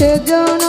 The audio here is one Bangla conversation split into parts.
সেজন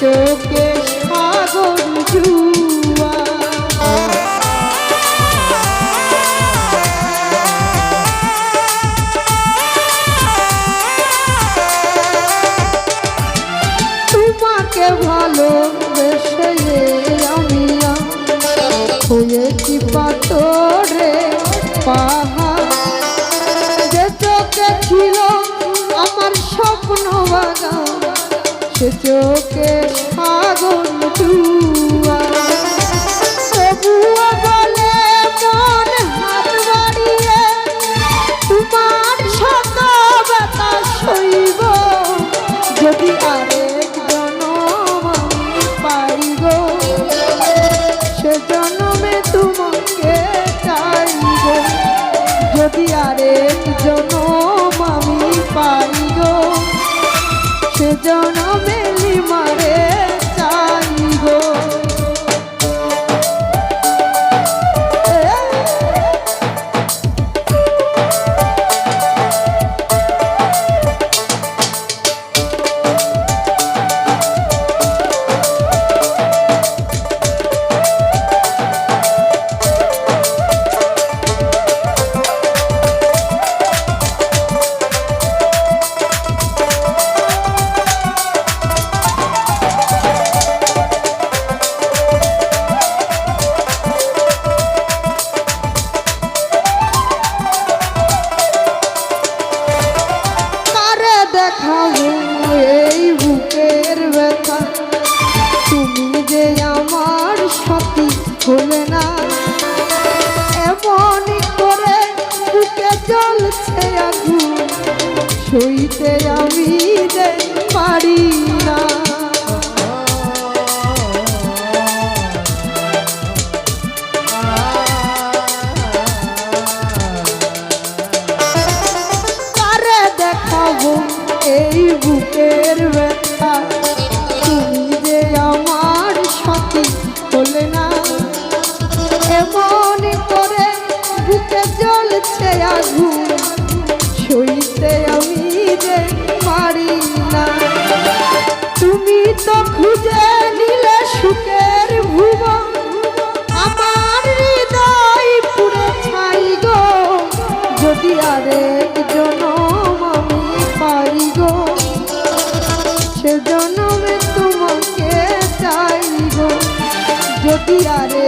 চোখে ভালো বেশে আমি হয়েছি পাথরে পাহাড়। যে চোখে ছিল আমার স্বপ্ন বাগান, সে চোখ সে জন্মে তোমাকে চাইব। যদি আরে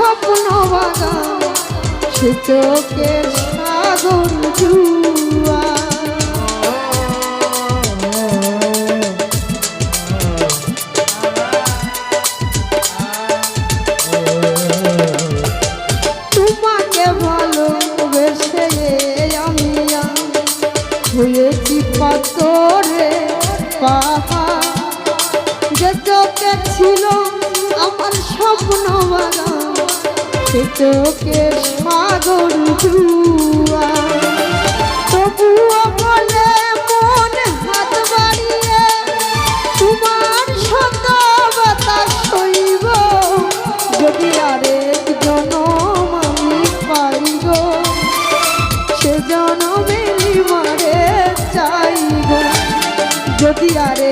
স্বপ্ন বাগান সে চোখের সাগর জুড়ে চোখে সাগর জুয়া তবুও বলে মন হাত বাড়িয়ে, তোমার শত বাতাস হইব। যদি আরেক জনম আমি পাইব, সে জনমেরই মরে চাইব। যদি আরে